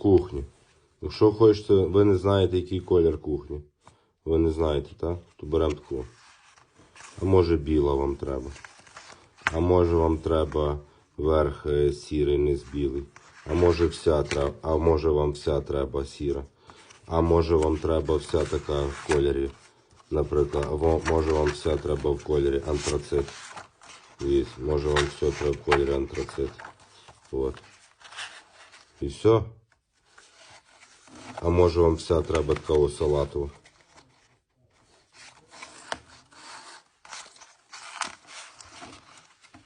кухні. Якщо хочете, ви не знаєте, який колір кухні. Ви не знаєте, так? То беремо таку. А може біла вам треба. А може вам треба верх е, сірий, низ білий. А може вся треба, а може вам вся треба сіра. А може вам треба вся така в кольорі. Наприклад, може вам вся треба в кольорі антрацит. Дивіться, може вам все треба в кольорі антрацит. От. І все. А може вам вся треба такого салату.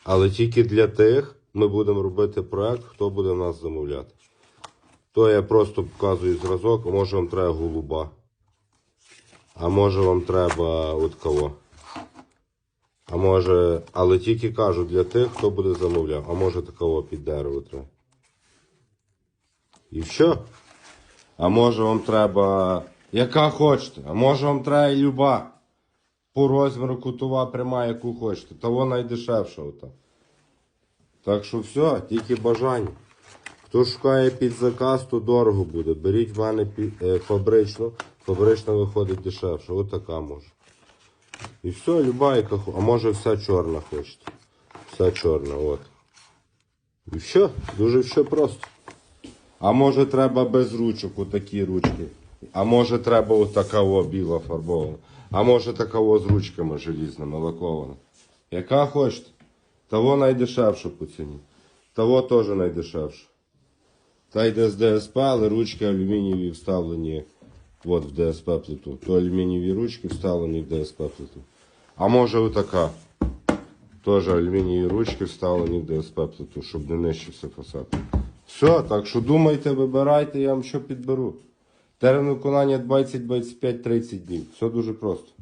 Але тільки для тих ми будемо робити проект, хто буде нас замовляти. То я просто показую зразок, може вам треба голуба. А може вам треба от кого. А може, але тільки кажу для тих, хто буде замовляв. А може такого під дерево треба. І що? А може вам треба. Яка хочете? А може вам треба люба. По розміру кутова пряма, яку хочете. Та вона найдешевша ота. Так що все, тільки бажання. Хто шукає під заказ, то дорого буде. Беріть в мене е, фабричну. Фабрична виходить дешевше. Така може. І все, люба, яка хо- А може вся чорна хочете. Вся чорна, от. І все, дуже все просто. А може треба без ручок, отакі ручки. А може треба отака о, біла фарбована. А може така з ручками желізними лакована. Яка хочете? Того найдешевше по ціні. Того теж найдешевше. Та йде з ДСП, але ручки алюмінієві вставлені от в ДСП плиту. То алюмінієві ручки вставлені в ДСП плиту. А може отака. Теж алюмінієві ручки вставлені в ДСП плиту, щоб не нищився фасад. Все, так що думайте, вибирайте, я вам що підберу. Термін виконання 20, 25, 30 днів. Все дуже просто.